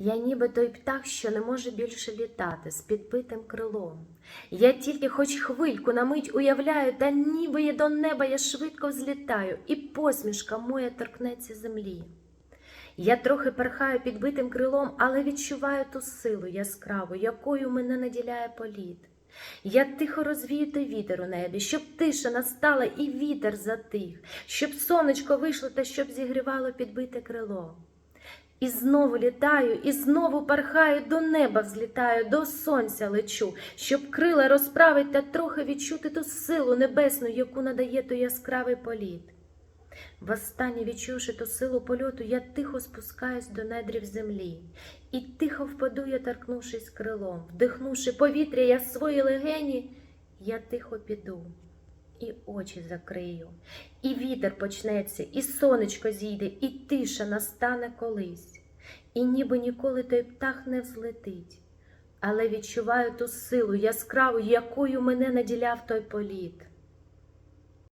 Я ніби той птах, що не може більше літати з підбитим крилом. Я тільки хоч хвильку на мить уявляю, та ніби я до неба я швидко взлітаю, і посмішка моя торкнеться землі. Я трохи перхаю підбитим крилом, але відчуваю ту силу яскраву, якою мене наділяє політ. Я тихо розвію той вітер у небі, щоб тиша настала і вітер затих, щоб сонечко вийшло та щоб зігрівало підбите крило. І знову літаю, і знову пархаю, до неба взлітаю, до сонця лечу, щоб крила розправить та трохи відчути ту силу небесну, яку надає той яскравий політ. Востаннє відчувши ту силу польоту, я тихо спускаюсь до недрів землі, і тихо впаду я, торкнувшись крилом, вдихнувши повітря, я свої легені, я тихо піду. І очі закрию, і вітер почнеться, і сонечко зійде, і тиша настане колись, і ніби ніколи той птах не взлетить, але відчуваю ту силу яскраву, якою мене наділяв той політ.